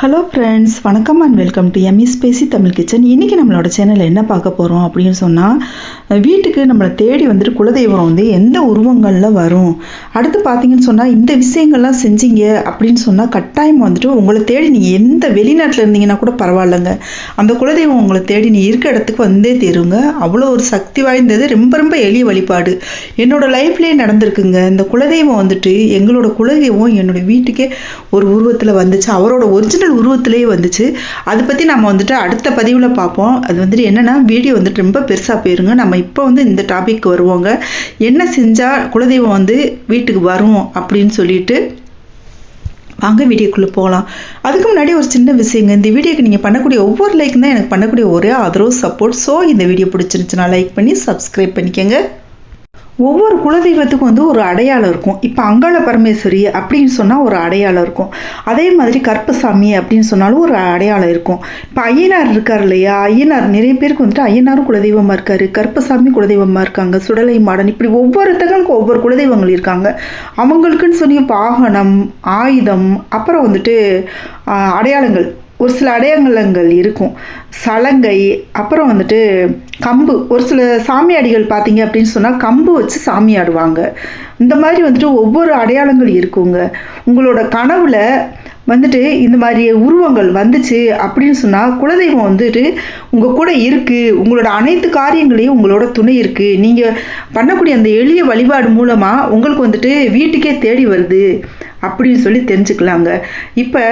Hello friends வணக்கம் and welcome to ME spacy Tamil kitchen இன்றைக்கி நம்மளோட சேனலில் என்ன பார்க்க போகிறோம் அப்படின்னு சொன்னால் வீட்டுக்கு நம்மளை தேடி வந்துட்டு குலதெய்வம் வந்து எந்த உருவங்களில் வரும்? அடுத்து பார்த்தீங்கன்னு சொன்னால் இந்த விஷயங்கள்லாம் செஞ்சீங்க அப்படின்னு சொன்னால் கட்டாயம் வந்துட்டு உங்களை தேடி நீங்கள் எந்த வெளிநாட்டில் இருந்தீங்கன்னா கூட பரவாயில்லைங்க. அந்த குலதெய்வம் உங்களை தேடி நீ இருக்க இடத்துக்கு வந்தே தேருங்க. அவ்வளோ ஒரு சக்தி வாய்ந்தது ரொம்ப ரொம்ப எளிய வழிபாடு. என்னோடய லைஃப்லேயே நடந்திருக்குங்க. இந்த குலதெய்வம் வந்துட்டு எங்களோட குலதெய்வம் என்னோட வீட்டுக்கே ஒரு உருவத்தில் வந்துச்சு. அவரோட ஒரிஜினல் உருவத்திலேயே வந்துச்சு. அதை பற்றி நம்ம வந்துட்டு அடுத்த பதிவில் பார்ப்போம். அது வந்துட்டு என்னென்னா வீடியோ வந்துட்டு ரொம்ப பெருசாக போயிருங்க. நம்ம இப்போ வந்து இந்த டாபிக் வருவோங்க. என்ன செஞ்சால் குலதெய்வம் வந்து வீட்டுக்கு வரும் அப்படின்னு சொல்லிட்டு வாங்க வீடியோக்குள்ளே போகலாம். அதுக்கு முன்னாடி ஒரு சின்ன விஷயங்க. இந்த வீடியோக்கு நீங்கள் பண்ணக்கூடிய ஒவ்வொரு லைக் தான் எனக்கு பண்ணக்கூடிய ஒரே ஆதரவு சப்போர்ட் ஸோ இந்த வீடியோ பிடிச்சிருந்துச்சுன்னா லைக் பண்ணி சப்ஸ்கிரைப் பண்ணிக்கோங்க. ஒவ்வொரு குலதெய்வத்துக்கும் வந்து ஒரு அடையாளம் இருக்கும். இப்போ அங்காள பரமேஸ்வரி அப்படின்னு சொன்னால் ஒரு அடையாளம் இருக்கும். அதே மாதிரி கற்பசாமி அப்படின்னு சொன்னாலும் ஒரு அடையாளம் இருக்கும். இப்போ ஐயனார் இருக்கார் இல்லையா? ஐயனார் நிறைய பேருக்கு வந்துட்டு ஐயனாரும் குலதெய்வமாக இருக்கார். கருப்பசாமி குலதெய்வமாக இருக்காங்க. சுடலை மாடன் இப்படி ஒவ்வொருத்தங்களுக்கும் ஒவ்வொரு குலதெய்வங்கள் இருக்காங்க. அவங்களுக்குன்னு சொல்லி வாகனம் ஆயுதம் அப்புறம் வந்துட்டு அடையாளங்கள். ஒரு சில அடையாளங்கள் இருக்கும். சலங்கை அப்புறம் வந்துட்டு கம்பு. ஒரு சில சாமியாடிகள் பார்த்தீங்க அப்படின்னு சொன்னால் கம்பு வச்சு சாமி ஆடுவாங்க இந்த மாதிரி வந்துட்டு ஒவ்வொரு அடையாளங்கள் இருக்குங்க. உங்களோட கனவுல வந்துட்டு இந்த மாதிரி உருவங்கள் வந்துச்சு அப்படின்னு சொன்னால் குலதெய்வம் வந்துட்டு உங்கள் கூட இருக்குது உங்களோட அனைத்து காரியங்களையும் உங்களோட துணை இருக்குது நீங்கள் பண்ணக்கூடிய அந்த எளிய வழிபாடு மூலமாக உங்களுக்கு வந்துட்டு வீட்டுக்கே தேடி வருது அப்படின்னு சொல்லி தெரிஞ்சுக்கலாங்க. இப்போ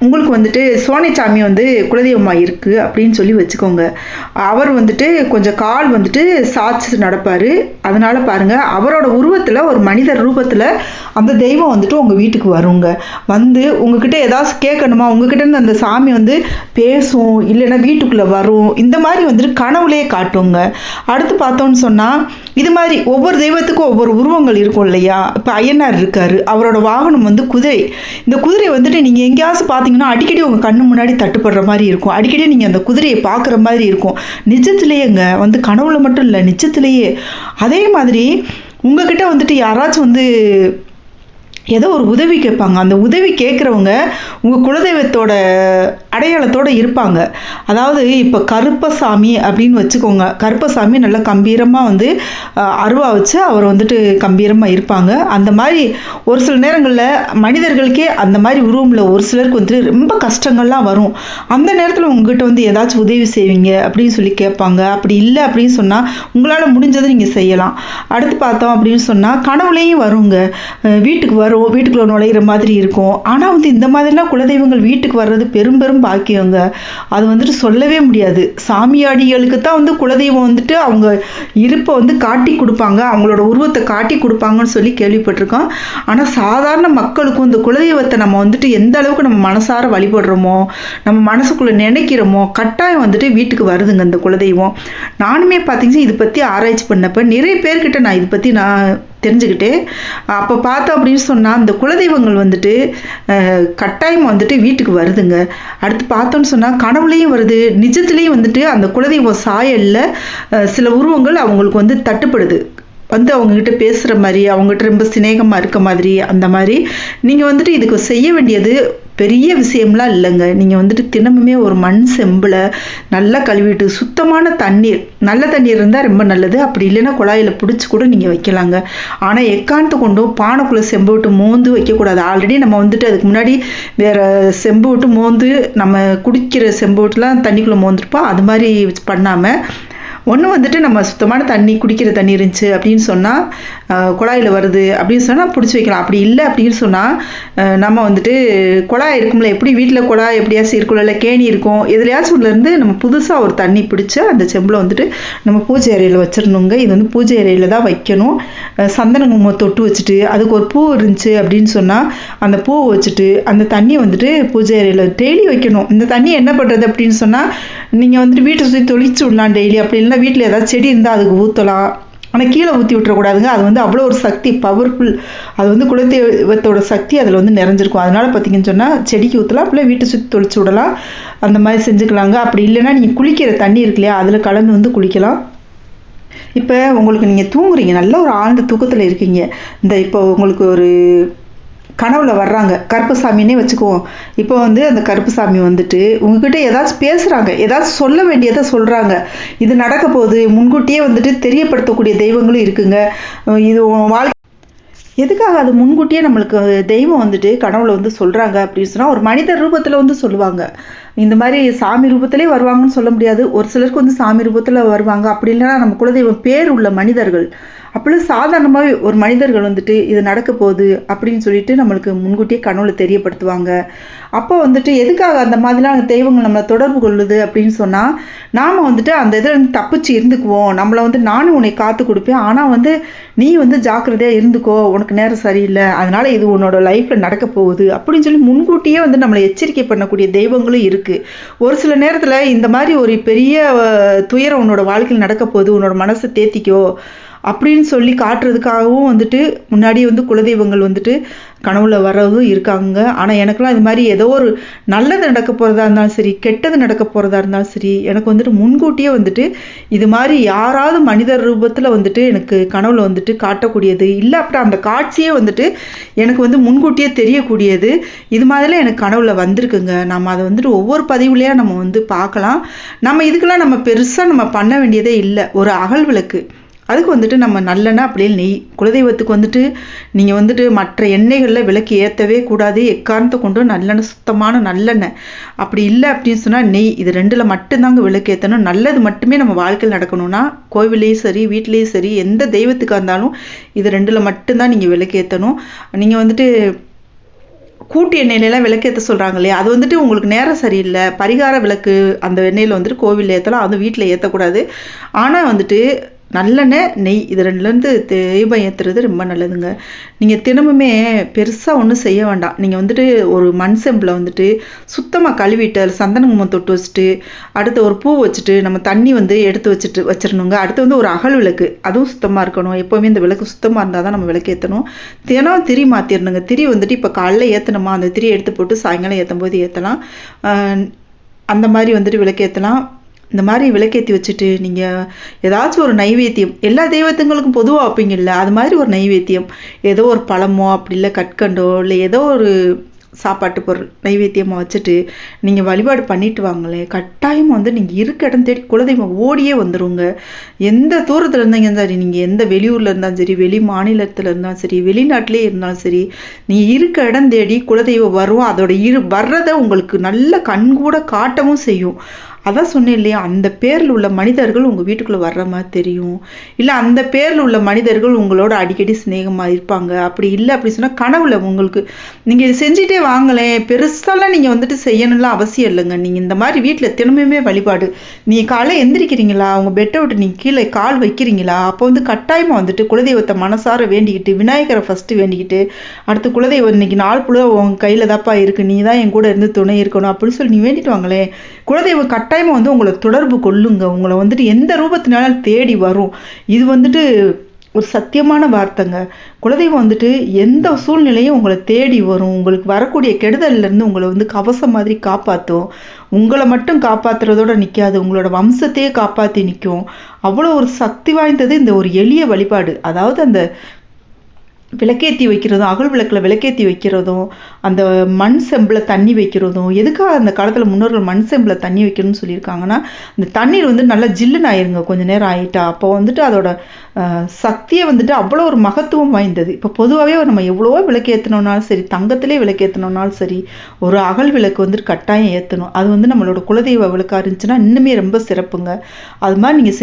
உங்களுக்கு வந்துட்டு சோனைச்சாமி வந்து குலதெய்வமாக இருக்குது அப்படின்னு சொல்லி வச்சுக்கோங்க. அவர் வந்துட்டு கொஞ்சம் கால் வந்துட்டு சாச்சு நடப்பார். அதனால் பாருங்கள் அவரோட உருவத்தில் ஒரு மனிதர் ரூபத்தில் அந்த தெய்வம் வந்துட்டு உங்கள் வீட்டுக்கு வருங்க. வந்து உங்ககிட்ட ஏதாவது கேட்கணுமா? உங்ககிட்ட அந்த சாமி வந்து பேசும் இல்லைன்னா வீட்டுக்குள்ளே வரும். இந்த மாதிரி வந்துட்டு கனவுலேயே காட்டுங்க. அடுத்து பார்த்தோன்னு சொன்னால் இது மாதிரி ஒவ்வொரு தெய்வத்துக்கும் ஒவ்வொரு உருவங்கள் இருக்கும் இல்லையா? இப்போ ஐயனார் இருக்கார். அவரோட வாகனம் வந்து குதிரை. இந்த குதிரை வந்துட்டு நீங்கள் எங்கேயாவது பார்த்தீங்கன்னா அடிக்கடி உங்கள் கண்ணு முன்னாடி தட்டுப்படுற மாதிரி இருக்கும். அடிக்கடி நீங்கள் அந்த குதிரையை பார்க்குற மாதிரி இருக்கும். நிஜத்துலேயேங்க வந்து கனவுல மட்டும் இல்லை நிஜத்துலேயே. அதே மாதிரி உங்ககிட்ட வந்துட்டு யாராச்சும் வந்து ஏதோ ஒரு உதவி கேட்பாங்க. அந்த உதவி கேட்குறவங்க உங்கள் குலதெய்வத்தோட அடையாளத்தோடு இருப்பாங்க. அதாவது இப்போ கருப்பசாமி அப்படின்னு வச்சுக்கோங்க. கருப்பசாமி நல்லா கம்பீரமாக வந்து அருவா வச்சு அவர் வந்துட்டு கம்பீரமாக இருப்பாங்க. அந்த மாதிரி ஒரு சில நேரங்களில் மனிதர்களுக்கே அந்த மாதிரி உருவமில் ஒரு சிலருக்கு வந்துட்டு ரொம்ப கஷ்டங்கள்லாம் வரும். அந்த நேரத்தில் உங்ககிட்ட வந்து ஏதாச்சும் உதவி செய்வீங்க அப்படின்னு சொல்லி கேட்பாங்க. அப்படி இல்லை அப்படின்னு சொன்னால் உங்களால் முடிஞ்சதை நீங்கள் செய்யலாம். அடுத்து பார்த்தோம் அப்படின்னு சொன்னால் கனவுலேயும் வருங்க. வீட்டுக்கு வரும். வீட்டுக்குள்ளே நுழையிற மாதிரி இருக்கும். ஆனால் வந்து இந்த மாதிரிலாம் குலதெய்வங்கள் வீட்டுக்கு வர்றது பெரும் பெரும் பாக்கியங்க. அது வந்துட்டு சொல்லவே முடியாது. சாமியாடிகளுக்கு தான் வந்து குலதெய்வம் வந்துட்டு அவங்க இருப்பை வந்து காட்டி கொடுப்பாங்க. அவங்களோட உருவத்தை காட்டி கொடுப்பாங்கன்னு சொல்லி கேள்விப்பட்டிருக்கோம். ஆனால் சாதாரண மக்களுக்கும் இந்த குலதெய்வத்தை நம்ம வந்துட்டு எந்த அளவுக்கு நம்ம மனசார வழிபடுறோமோ நம்ம மனசுக்குள்ளே நினைக்கிறோமோ கட்டாயம் வந்துட்டு வீட்டுக்கு வருதுங்க இந்த குலதெய்வம். நானுமே பார்த்தீங்கன்னா இதை பற்றி ஆராய்ச்சி பண்ணப்போ நிறைய பேர்கிட்ட நான் இதை பற்றி நான் தெரிஞ்சுக்கிட்டு அப்போ பார்த்தோம் அப்படின்னு சொன்னால் அந்த குலதெய்வங்கள் வந்துட்டு கட்டாயம் வந்துட்டு வீட்டுக்கு வருதுங்க. அடுத்து பார்த்தோன்னு சொன்னால் கனவுலேயும் வருது. நிஜத்துலேயும் வந்துட்டு அந்த குலதெய்வம் சாயலில் சில உருவங்கள் அவங்களுக்கு வந்து தட்டுப்படுது. வந்து அவங்கக்கிட்ட பேசுகிற மாதிரி அவங்ககிட்ட ரொம்ப சிநேகமாக இருக்க மாதிரி அந்த மாதிரி நீங்கள் வந்துட்டு இதுக்கு செய்ய வேண்டியது பெரிய விஷயம்லாம் இல்லைங்க. நீங்கள் வந்துட்டு தினமுமே ஒரு மண் செம்பில் நல்லா கழுவிட்டு சுத்தமான தண்ணீர் நல்ல தண்ணீர் இருந்தால் ரொம்ப நல்லது. அப்படி இல்லைன்னா குழாயில் பிடிச்சி கூட நீங்கள் வைக்கலாங்க. ஆனால் எக்காரணத்தை கொண்டும் பானைக்குள்ளே செம்பு விட்டு மோந்து வைக்கக்கூடாது. ஆல்ரெடி நம்ம வந்துட்டு அதுக்கு முன்னாடி வேறு செம்பு விட்டு மோந்து நம்ம குடிக்கிற செம்பு விட்டுலாம் தண்ணிக்குள்ளே மோந்துருப்போம் அது மாதிரி பண்ணாமல் ஒன்று வந்துட்டு நம்ம சுத்தமான தண்ணி குடிக்கிற தண்ணி இருந்துச்சு அப்படின்னு சொன்னால் குழாயில் வருது அப்படின்னு சொன்னால் பிடிச்சி வைக்கலாம். அப்படி இல்லை அப்படின்னு சொன்னால் நம்ம வந்துட்டு குழாய் இருக்கும்ல எப்படி வீட்டில் குழாய் எப்படியாச்சும் இருக்கும்ல இல்லை கேணி இருக்கும் எதுலையாச்சும் உள்ளேருந்து நம்ம புதுசாக ஒரு தண்ணி பிடிச்சி அந்த செம்பில் வந்துட்டு நம்ம பூஜை அறையில் வச்சிடணுங்க இது வந்து பூஜை அறையில் தான் வைக்கணும். சந்தன குங்குமம் தொட்டு வச்சுட்டு அதுக்கு ஒரு பூ இருந்துச்சு அப்படின்னு சொன்னால் அந்த பூவை வச்சுட்டு அந்த தண்ணியை வந்துட்டு பூஜை அறையில் டெய்லி வைக்கணும். இந்த தண்ணி என்ன பண்ணுறது அப்படின்னு சொன்னால் நீங்கள் வந்துட்டு வீட்டை சுற்றி தொழிச்சு விடலாம் டெய்லி. அப்படி இல்லைன்னா வீட்டில் ஏதாவது செடி இருந்தால் அதுக்கு ஊற்றலாம் ஆனால் கீழே ஊற்றி விட்டுறக்கூடாதுங்க. அது வந்து அவ்வளோ ஒரு சக்தி பவர்ஃபுல் அது வந்து குலதெய்வத்தோட சக்தி அதில் வந்து நிறைஞ்சிருக்கும். அதனால் பார்த்தீங்கன்னு சொன்னால் செடிக்கு ஊற்றலாம் அப்படியே வீட்டை சுற்றி தொளிச்சு விடலாம். அந்த மாதிரி செஞ்சுக்கலாங்க. அப்படி இல்லைன்னா நீங்கள் குளிக்கிற தண்ணி இருக்கு இல்லையா அதில் கலந்து வந்து குளிக்கலாம். இப்போ உங்களுக்கு நீங்கள் தூங்குறீங்க. நல்ல ஒரு ஆழ்ந்த தூக்கத்தில் இருக்கீங்க. இந்த இப்போ உங்களுக்கு ஒரு கனவுல வர்றாங்க. கருப்புசாமின்னே வச்சுக்குவோம். இப்போ வந்து அந்த கருப்புசாமி வந்துட்டு உங்ககிட்ட ஏதாச்சும் பேசுகிறாங்க ஏதாச்சும் சொல்ல வேண்டியதை சொல்கிறாங்க இது நடக்க போகுது. முன்கூட்டியே வந்துட்டு தெரியப்படுத்தக்கூடிய தெய்வங்களும் இருக்குங்க. இது வாழ்க்கை எதுக்காக அது முன்கூட்டியே நம்மளுக்கு தெய்வம் வந்துட்டு கனவுல வந்து சொல்கிறாங்க அப்படின்னு சொன்னால் ஒரு மனித ரூபத்தில் வந்து சொல்லுவாங்க. இந்த மாதிரி சாமி ரூபத்திலே வருவாங்கன்னு சொல்ல முடியாது. ஒரு சிலருக்கு வந்து சாமி ரூபத்தில் வருவாங்க. அப்படி இல்லைன்னா நம்ம குலதெய்வம் பேர் உள்ள மனிதர்கள். அப்படி சாதாரணமாகவே ஒரு மனிதர்கள் வந்துட்டு இது நடக்க போகுது அப்படின்னு சொல்லிட்டு நம்மளுக்கு முன்கூட்டியே கனவுல தெரியப்படுத்துவாங்க. அப்போ வந்துட்டு எதுக்காக அந்த மாதிரிலாம் தெய்வங்கள் நம்மளை தொடர்பு கொள்ளுது அப்படின்னு சொன்னால் நாம் வந்துட்டு அந்த இதில் வந்து தப்பிச்சு இருந்துக்குவோம். நம்மளை வந்து நானும் உன்னை காத்து கொடுப்பேன். ஆனால் வந்து நீ வந்து ஜாக்கிரதையாக இருந்துக்கோ. உனக்கு நேரம் சரியில்லை. அதனால் இது உன்னோட லைஃப்பில் நடக்க போகுது அப்படின்னு சொல்லி முன்கூட்டியே வந்து நம்மளை எச்சரிக்கை பண்ணக்கூடிய தெய்வங்களும் இருக்குது ஒரு சில நேரத்தில் இந்த மாதிரி ஒரு பெரிய துயரம் உன்னோட வாழ்க்கையில் நடக்க போகுது. உன்னோட மனசை தேத்திக்கோ. அப்படின்னு சொல்லி காட்டுறதுக்காகவும் வந்துட்டு முன்னாடி வந்து குலதெய்வங்கள் வந்துட்டு கனவுல வர்றதும் இருக்காங்க. ஆனால் எனக்குலாம் இது மாதிரி ஏதோ ஒரு நல்லது நடக்க போகிறதா இருந்தாலும் சரி கெட்டது நடக்க போகிறதா இருந்தாலும் சரி எனக்கு வந்துட்டு முன்கூட்டியே வந்துட்டு இது மாதிரி யாராவது மனிதர் ரூபத்தில் வந்துட்டு எனக்கு கனவுல வந்துட்டு காட்டக்கூடியது. இல்லை அப்புறம் அந்த காட்சியே வந்துட்டு எனக்கு வந்து முன்கூட்டியே தெரியக்கூடியது. இது மாதிரிலாம் எனக்கு கனவுல வந்திருக்குங்க. நம்ம அதை வந்துட்டு ஒவ்வொரு பதிவுலையா நம்ம வந்து பார்க்கலாம். நம்ம இதுக்கெல்லாம் நம்ம பெருசாக நம்ம பண்ண வேண்டியதே இல்லை. ஒரு அகல் விளக்கு. அதுக்கு வந்துட்டு நம்ம நல்லெண்ணெய் அப்படியே நெய். குலதெய்வத்துக்கு வந்துட்டு நீங்கள் வந்துட்டு மற்ற எண்ணெய்களில் விளக்கு ஏற்றவே கூடாது. எக்காரணத்தை கொண்டு நல்லெண்ணெய் சுத்தமான நல்லெண்ணெய். அப்படி இல்லை அப்படின்னு சொன்னால் நெய் இது ரெண்டில் மட்டும்தாங்க விளக்கு ஏற்றணும் நல்லது மட்டுமே நம்ம வாழ்க்கையில் நடக்கணும்னா கோவிலையும் சரி வீட்லேயும் சரி எந்த தெய்வத்துக்காக இருந்தாலும் இது ரெண்டில் மட்டும்தான் நீங்கள் விளக்கு ஏற்றணும் நீங்கள் வந்துட்டு கூட்டு எண்ணெயிலலாம் விளக்கேற்ற சொல்கிறாங்க இல்லையா? அது வந்துட்டு உங்களுக்கு நேரம் சரியில்லை. பரிகார விளக்கு அந்த எண்ணெயில் வந்துட்டு கோவிலில் ஏற்றலாம் அதுவும் வீட்டில் ஏற்றக்கூடாது ஆனால் வந்துட்டு நல்லெண்ணெய் நெய் இது ரெண்டுலேருந்து தீபம் ஏற்றுறது ரொம்ப நல்லதுங்க. நீங்கள் தினமுமே பெருசாக ஒன்றும் செய்ய வேண்டாம். நீங்கள் வந்துட்டு ஒரு மண் செம்பில் வந்துட்டு சுத்தமாக கழுவிட்டு அதில் சந்தன தொட்டு வச்சுட்டு அடுத்து ஒரு பூ வச்சுட்டு நம்ம தண்ணி வந்து எடுத்து வச்சுட்டு வச்சிடணுங்க. அடுத்து வந்து ஒரு அகல் விளக்கு அதுவும் சுத்தமாக இருக்கணும். எப்போவுமே இந்த விளக்கு சுத்தமாக இருந்தால் தான் நம்ம விளக்கு ஏற்றணும் தினம் திரி மாற்றிடணுங்க திரி வந்துட்டு இப்போ காலைல ஏற்றணுமா அந்த திரி எடுத்து போட்டு சாயங்காலம் ஏற்றும் போது ஏற்றலாம் அந்த மாதிரி வந்துட்டு விளக்கு ஏற்றலாம் இந்த மாதிரி விளக்கேற்றி வச்சுட்டு நீங்கள் ஏதாச்சும் ஒரு நைவேத்தியம் எல்லா தெய்வத்துங்களுக்கும் பொதுவாக வைப்பீங்கல்ல அது மாதிரி ஒரு நைவேத்தியம். ஏதோ ஒரு பழமோ அப்படி இல்லை கற்கண்டோ இல்லை ஏதோ ஒரு சாப்பாட்டு பொருள் நைவேத்தியமாக வச்சுட்டு நீங்கள் வழிபாடு பண்ணிட்டு வாங்களே. கட்டாயம் வந்து நீங்கள் இருக்க இடம் தேடி குலதெய்வம் ஓடியே வந்துடுங்க எந்த தூரத்தில் இருந்தீங்க சரி நீங்கள் எந்த வெளியூரில் இருந்தாலும் சரி வெளி மாநிலத்தில் இருந்தாலும் சரி வெளிநாட்டிலே இருந்தாலும் சரி நீங்கள் இருக்க இடம் தேடி குலதெய்வம் வரும். அதோட இரு வர்றதை உங்களுக்கு நல்ல கண்கூட காட்டவும் செய்யும். அதான் சொன்னேன் இல்லையா அந்த பேரில் உள்ள மனிதர்கள் உங்கள் வீட்டுக்குள்ளே வர்ற மாதிரி தெரியும். இல்லை அந்த பேரில் உள்ள மனிதர்கள் உங்களோட அடிக்கடி சிநேகமாக இருப்பாங்க. அப்படி இல்லை அப்படி சொன்னால் கனவுல உங்களுக்கு நீங்கள் இது செஞ்சுட்டே வாங்கலேன் பெருசாலாம் நீங்கள் வந்துட்டு செய்யணும்லாம் அவசியம் இல்லைங்க. நீங்கள் இந்த மாதிரி வீட்டில் தினமுமே வழிபாடு. நீங்கள் காலை எந்திரிக்கிறீங்களா? உங்கள் பெட்டை விட்டு நீங்கள் கீழே கால் வைக்கிறீங்களா? அப்போ வந்து கட்டாயமாக வந்துட்டு குலதெய்வத்தை மனசார வேண்டிக்கிட்டு விநாயகரை ஃபஸ்ட்டு வேண்டிக்கிட்டு அடுத்து குலதெய்வம் இன்னைக்கு நாள் புழுவ உன் கையில் தாப்பா இருக்குது நீ தான் என் கூட இருந்து துணை இருக்கணும் அப்படின்னு சொல்லி நீ வேண்டிட்டு வாங்களேன். குலதெய்வம் கட்டாயம் கட்டாயமாக வந்து உங்களை தொடர்பு கொள்ளுங்க. உங்களை வந்துட்டு எந்த ரூபத்தினாலும் தேடி வரும். இது வந்துட்டு ஒரு சத்தியமான வார்த்தைங்க. குலதெய்வம் வந்துட்டு எந்த சூழ்நிலையும் உங்களை தேடி வரும். உங்களுக்கு வரக்கூடிய கெடுதல்லேருந்து உங்களை வந்து கவசம் மாதிரி காப்பாற்றும் உங்களை மட்டும் காப்பாற்றுறதோட நிற்காது உங்களோட வம்சத்தையே காப்பாற்றி நிற்கும் அவ்வளோ ஒரு சக்தி வாய்ந்தது இந்த ஒரு எளிய வழிபாடு. அதாவது அந்த விளக்கேற்றி வைக்கிறதும் அகல் விளக்கில் விளக்கேற்றி வைக்கிறதும் அந்த மண் செம்பில் தண்ணி வைக்கிறதும் எதுக்காக அந்த காலத்தில் முன்னோர்கள் மண் செம்பில் தண்ணி வைக்கணும்னு சொல்லியிருக்காங்கன்னா இந்த தண்ணீர் வந்து நல்லா ஜில்லுன்னு ஆயிருங்க கொஞ்ச நேரம் ஆயிட்டா. அப்போ வந்துட்டு அதோட சக்தியை வந்துட்டு அவ்வளோ ஒரு மகத்துவம் வாய்ந்தது. இப்போ பொதுவாகவே நம்ம எவ்வளவோ விளக்கு ஏற்றினோம்னாலும் சரி தங்கத்திலே விளக்கு ஏற்றினோம்னாலும் சரி ஒரு அகல் விளக்கு வந்துட்டு கட்டாயம் ஏற்றணும் அது வந்து நம்மளோட குலதெய்வ விளக்காக இருந்துச்சுன்னா இன்னுமே ரொம்ப சிறப்புங்க. அது மாதிரி நீங்கள்